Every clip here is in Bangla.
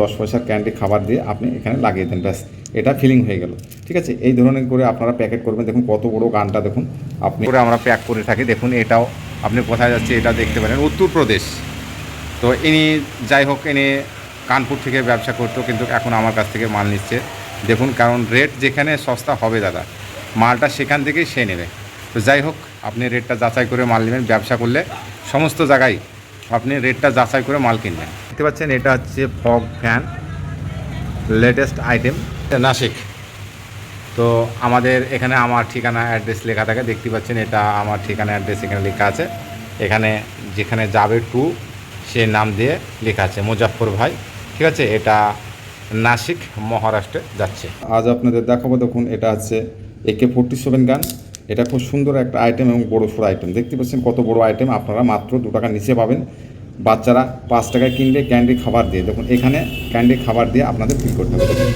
দশ পয়সার ক্যান্ডি খাবার দিয়ে আপনি এখানে লাগিয়ে দেন, ব্যাস। এটা ফিলিং হয়ে গেল। ঠিক আছে? এই ধরনের করে আপনারা প্যাকেট করবেন। দেখুন কত বড় গানটা, দেখুন। আপনি করে আমরা প্যাক করে থাকি। দেখুন, এটাও আপনি কোথায় যাচ্ছে, এটা দেখতে পারেন। উত্তরপ্রদেশ তো ইনি, যাই হোক, ইনি কানপুর থেকে ব্যবসা করতো, কিন্তু এখন আমার কাছ থেকে মাল নিচ্ছে। দেখুন, কারণ রেট যেখানে সস্তা হবে দাদা, মালটা সেখান থেকেই সে নেবে। তো যাই হোক, আপনি রেটটা যাচাই করে মাল নেবেন। ব্যবসা করলে সমস্ত জায়গায় আপনি রেটটা যাচাই করে মাল কিনবেন। দেখতে পাচ্ছেন, এটা হচ্ছে fog fan latest item Nashik. তো আমাদের এখানে আমার ঠিকানা অ্যাড্রেস লেখা থাকে, দেখতে পাচ্ছেন, এটা আমার ঠিকানা অ্যাড্রেস এখানে লেখা আছে। এখানে যেখানে যাবে টু, সে নাম দিয়ে লেখা আছে মুজাফর ভাই। ঠিক আছে, এটা নাসিক, মহারাষ্ট্রে যাচ্ছে। আজ আপনাদের দেখাবো, দেখুন, এটা হচ্ছে একে ফোরটি সেভেন গান। এটা খুব সুন্দর একটা আইটেম এবং বড়ো সড়ো আইটেম দেখতে পাচ্ছেন, কত বড় আইটেম আপনারা মাত্র দু টাকা নিচে পাবেন। বাচ্চারা পাঁচ টাকায় কিনলে ক্যান্ডি খাবার দিয়ে। দেখুন, এখানে ক্যান্ডি খাবার দিয়ে আপনাদের ফিল করতে হবে। দেখুন।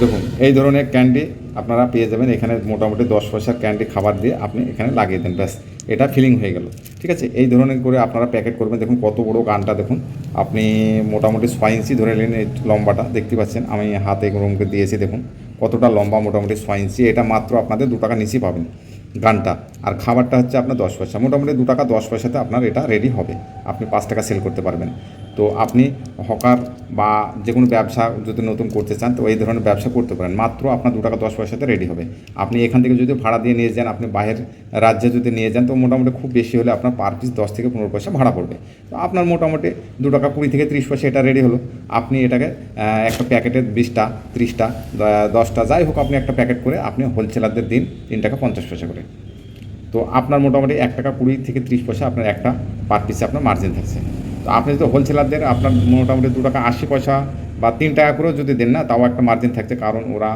দেখুন এই ধরনের ক্যান্ডি আপনারা পেয়ে যাবেন। এখানে মোটামুটি দশ পয়সার ক্যান্ডি খাবার দিয়ে আপনি এখানে লাগিয়ে দেন। ব্যাস, এটা ফিলিং হয়ে গেল। ঠিক আছে? এই ধরনের করে আপনারা প্যাকেট করবেন। দেখুন, কত বড় গানটা, দেখুন। আপনি মোটামুটি ছয় ইঞ্চি ধরে নিন এই লম্বাটা, দেখতে পাচ্ছেন? আমি হাতে রুমকে দিয়েছি, দেখুন। কতটা লম্বা মোটামুটি ছয় ইঞ্চি। এটা মাত্র আপনাদের দু টাকা নিচেই পাবেন। গানটা। আর খাবারটা হচ্ছে আপনার দশ পয়সা। মোটামুটি দু টাকা দশ পয়সাতে আপনার এটা রেডি হবে। আপনি পাঁচ টাকা সেল করতে পারবেন। তো আপনি হকার বা যে কোনো ব্যবসা যদি নতুন করতে চান, তো এই ধরনের ব্যবসা করতে পারেন। মাত্র আপনার দু টাকা দশ পয়সাতে রেডি হবে। আপনি এখান থেকে যদি ভাড়া দিয়ে নিয়ে যান, আপনি বাইরের রাজ্যে যদি নিয়ে যান, তো মোটামুটি খুব বেশি হলে আপনার পার পিস দশ থেকে পনেরো পয়সা ভাড়া পড়বে। তো আপনার মোটামুটি দু টাকা কুড়ি থেকে ত্রিশ পয়সা এটা রেডি হলো। আপনি এটাকে একটা প্যাকেটের বিশটা, ত্রিশটা দশটা যাই হোক আপনি একটা প্যাকেট করে আপনি হোলসেলারদের দিন তিন টাকা পঞ্চাশ পয়সা করে। তো আপনার মোটামুটি এক টাকা কুড়ি থেকে ত্রিশ পয়সা আপনার একটা পার পিসে আপনার মার্জিন থাকছে। তো আপনি যদি হোলসেলারদের আপনার মোটামুটি দু টাকা আশি পয়সা বা তিন টাকা করেও যদি দেন না, তাও একটা মার্জিন থাকছে। কারণ ওরা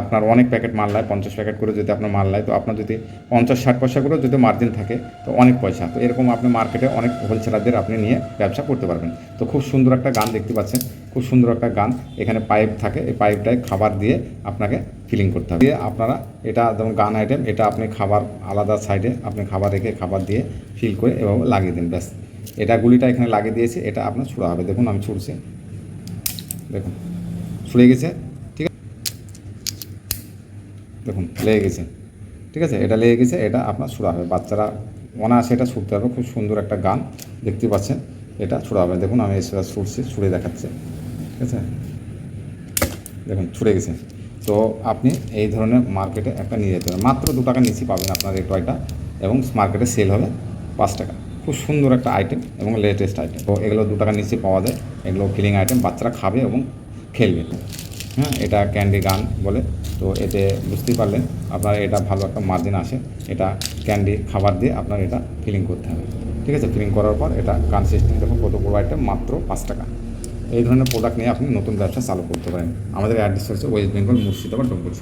আপনার অনেক প্যাকেট মাল নেয়, পঞ্চাশ প্যাকেট করে যদি আপনার মাল নেয়, তো আপনার যদি পঞ্চাশ, ষাট পয়সা করেও যদি মার্জিন থাকে, তো অনেক পয়সা। তো এরকম আপনি মার্কেটে অনেক হোলসেলারদের আপনি নিয়ে ব্যবসা করতে পারবেন। তো খুব সুন্দর একটা গান দেখতে পাচ্ছেন, খুব সুন্দর একটা গান। এখানে পাইপ থাকে, এই পাইপটায় খাবার দিয়ে আপনাকে ফিলিং করতে হবে। দিয়ে আপনারা এটা যেমন গান আইটেম এটা আপনি খাবার আলাদা সাইডে আপনি খাবার রেখে খাবার দিয়ে ফিল করে এভাবে লাগিয়ে দিন, ব্যাস। এটা গুলিটা এখানে লাগিয়ে দিয়েছি, এটা আপনার ছুড়া হবে। দেখুন, আমি ছুড়ছি। দেখুন, ছুড়ে গেছে, ঠিক আছে? দেখুন, লেগে গেছে, ঠিক আছে? এটা লেগে গেছে, এটা আপনার ছুড়া হবে। বাচ্চারা অনায়াসে এটা ছুটতে হবে খুব সুন্দর একটা গান দেখতে পাচ্ছেন, এটা ছুড়া হবে। দেখুন, আমি এসে ছুটছি ছুড়ে দেখাচ্ছে, ঠিক আছে? দেখুন ছুটে গেছে। তো আপনি এই ধরনের মার্কেটে একটা নিয়ে যেতে পারেন। মাত্র দু টাকা নিচে পাবেন আপনার এই টয়টা, এবং মার্কেটে সেল হবে পাঁচ টাকা। খুব সুন্দর একটা আইটেম এবং লেটেস্ট আইটেম তো এগুলো দু টাকা নিচে পাওয়া যায়। এগুলো ফিলিং আইটেম বাচ্চারা খাবে এবং খেলবে। হ্যাঁ এটা ক্যান্ডি গান বলে। তো এতে বুঝতেই পারলেন, আপনার এটা ভালো একটা মার্জিন আসে। এটা ক্যান্ডি খাবার দিয়ে আপনার এটা ফিলিং করতে হবে। ঠিক আছে? ফিলিং করার পর এটা গান সিস্টেম দেখুন কত বড় আইটেম মাত্র পাঁচ টাকা। এই ধরনের প্রোডাক্ট নিয়ে আপনি নতুন ব্যবসা চালু করতে পারেন। আমাদের অ্যাড্রেস হচ্ছে ওয়েস্ট বেঙ্গল মুর্শিদাবাদ ডোমপুর